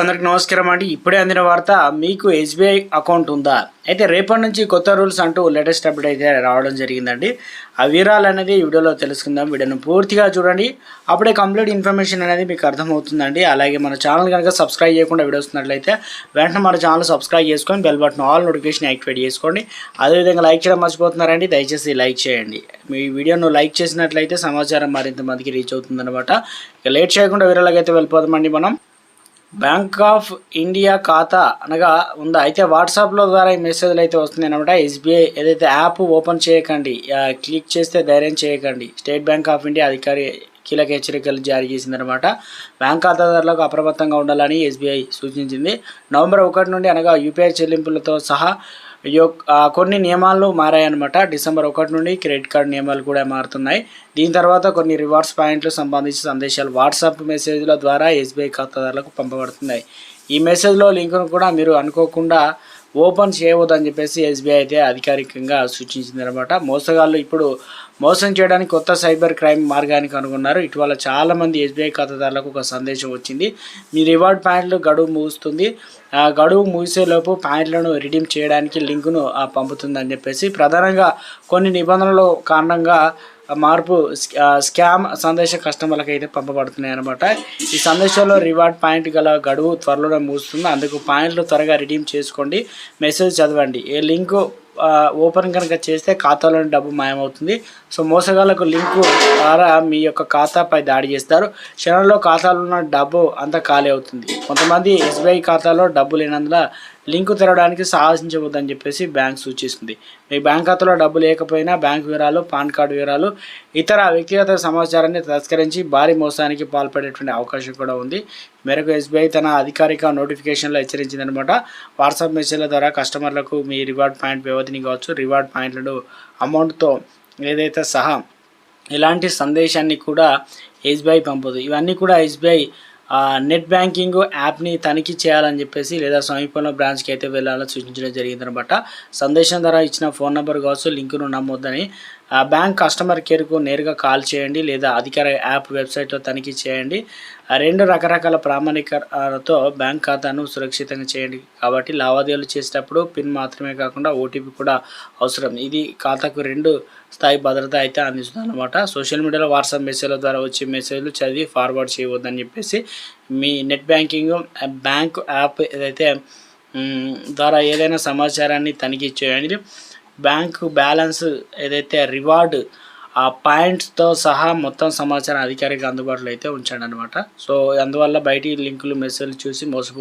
అందరికి నమస్కారం అండి. ఇప్పుడే అందిన వార్త మీకు ఎస్బీఐ అకౌంట్ ఉందా? అయితే రేపటి నుంచి కొత్త రూల్స్ అంటూ లేటెస్ట్ అప్డేట్ అయితే రావడం జరిగిందండి. ఆ వివరాలు అనేది వీడియోలో తెలుసుకుందాం. వీడియోను పూర్తిగా చూడండి. అప్పుడే కంప్లీట్ ఇన్ఫర్మేషన్ అనేది మీకు అర్థమవుతుందండి. అలాగే మన ఛానల్ కనుక సబ్స్క్రైబ్ చేయకుండా వీడియో వస్తున్నట్లయితే వెంటనే మన ఛానల్ సబ్స్క్రైబ్ చేసుకొని bell button all notification activate చేసుకోండి. అదేవిధంగా లైక్ చేయడం మర్చిపోతున్నారండి. దయచేసి లైక్ చేయండి. మీ వీడియోను లైక్ చేసినట్లయితే సమాచారం మరింత మందికి రీచ్ అవుతుందన్నమాట. ఇక లేట్ చేయకుండా వీడియోలోకి అయితే వెళ్ళిపోదామండి మనం. బ్యాంక్ ఆఫ్ ఇండియా ఖాతా అనగా ఉందా? అయితే వాట్సాప్లో ద్వారా ఈ మెసేజ్లు అయితే వస్తున్నాయి అనమాట ఎస్బీఐ ఏదైతే యాప్ ఓపెన్ చేయకండి క్లిక్ చేస్తే ధైర్యం చేయకండి. స్టేట్ బ్యాంక్ ఆఫ్ ఇండియా అధికారి కీలక హెచ్చరికలు జారీ చేసిందనమాట బ్యాంక్ ఖాతాదారులకు అప్రమత్తంగా ఉండాలని ఎస్బీఐ సూచించింది. నవంబర్ ఒకటి నుండి అనగా యూపీఐ చెల్లింపులతో సహా కొన్ని నియమాలు మారాయన్నమాట. డిసెంబర్ ఒకటి నుండి క్రెడిట్ కార్డ్ నియమాలు కూడా మారుతున్నాయి. దీని తర్వాత కొన్ని రివార్డ్స్ పాయింట్లు సంబంధించిన సందేశాలు వాట్సాప్ మెసేజ్ల ద్వారా ఎస్బీఐ ఖాతాదారులకు పంపబడుతున్నాయి. ఈ మెసేజ్లో లింకును కూడా మీరు అనుకోకుండా ఓపెన్ చేయవద్దని చెప్పేసి ఎస్బీఐ అయితే అధికారికంగా సూచించింది అనమాట మోసగాళ్ళు ఇప్పుడు మోసం చేయడానికి కొత్త సైబర్ క్రైమ్ మార్గాన్ని కనుగొన్నారు ఇటీవల చాలామంది ఎస్బీఐ ఖాతాదారులకు ఒక సందేశం వచ్చింది. మీ రివార్డ్ పాయింట్లు గడువు ముగుస్తుంది. ఆ గడువు ముగిసేలోపు పాయింట్లను రిడీమ్ చేయడానికి లింకును ఆ, పంపుతుందని చెప్పేసి ప్రధానంగా కొన్ని నిబంధనల కారణంగా మార్పు స్కామ్ సందేశ కస్టమర్లకు అయితే పంపబడుతున్నాయి అనమాట ఈ సందేశంలో రివార్డ్ పాయింట్ గల గడువు త్వరలోనే ముగుస్తుంది. అందుకు పాయింట్లు త్వరగా రిడీమ్ చేసుకోండి. మెసేజ్ చదవండి. ఏ లింకు ఓపెన్ కనుక చేస్తే ఖాతాలోని డబ్బు మాయమవుతుంది. సో మోసగాళ్ళకు లింకు ద్వారా మీ యొక్క ఖాతాపై దాడి చేస్తారు. క్షణంలో ఖాతాలో ఉన్న డబ్బు అంతా ఖాళీ అవుతుంది. కొంతమంది ఎస్బీఐ ఖాతాలో డబ్బు లేనందున లింకు తెరవడానికి సాహసించవద్దని చెప్పేసి బ్యాంక్ సూచిస్తుంది. మీ బ్యాంక్ ఖాతాలో డబ్బు లేకపోయినా బ్యాంక్ వివరాలు పాన్ కార్డు వివరాలు ఇతర వ్యక్తిగత సమాచారాన్ని తస్కరించి భారీ మోసానికి పాల్పడేటువంటి అవకాశం కూడా ఉంది. మేరకు ఎస్బీఐ తన అధికారిక నోటిఫికేషన్లో హెచ్చరించిందనమాట. వాట్సాప్ మెసేజ్ల ద్వారా కస్టమర్లకు మీ రివార్డ్ పాయింట్ వ్యవధిని కావచ్చు రివార్డ్ పాయింట్లను అమౌంట్తో ఏదైతే సహా ఇలాంటి సందేశాన్ని కూడా ఎస్బీఐ పంపదు ఇవన్నీ కూడా ఎస్బీఐ నెట్ బ్యాంకింగ్ యాప్ని తనిఖీ చేయాలని చెప్పేసి లేదా సమీపంలో బ్రాంచ్కి అయితే వెళ్ళాలని సూచించడం జరిగిందనమాట. సందేశం ద్వారా ఇచ్చిన ఫోన్ నెంబర్ కావచ్చు లింకును నమ్మొద్దని బ్యాంక్ కస్టమర్ కేర్కు నేరుగా కాల్ చేయండి లేదా అధికార యాప్ వెబ్సైట్లో తనిఖీ చేయండి. రెండు రకరకాల ప్రామాణికతో బ్యాంక్ ఖాతాను సురక్షితంగా చేయండి. కాబట్టి లావాదేవీలు చేసేటప్పుడు పిన్ మాత్రమే కాకుండా ఓటీపీ కూడా అవసరం. ఇది ఖాతాకు రెండు స్థాయి భద్రత అయితే అందిస్తుంది అనమాట సోషల్ మీడియాలో వాట్సాప్ మెసేజ్ల ద్వారా వచ్చే మెసేజ్లు చదివి ఫార్వర్డ్ చేయవద్దని చెప్పేసి మీ నెట్ బ్యాంకింగ్ బ్యాంక్ యాప్ ఏదైతే ద్వారా ఏదైనా సమాచారాన్ని తనిఖీ చేయండి. బ్యాంకు బ్యాలెన్స్ ఏదైతే రివార్డ్ ఆ పాయింట్స్తో సహా మొత్తం సమాచారం అధికారిక అందుబాటులో అయితే ఉంచండి అనమాట సో అందువల్ల బయటి లింకులు మెసేజ్లు చూసి మోసపో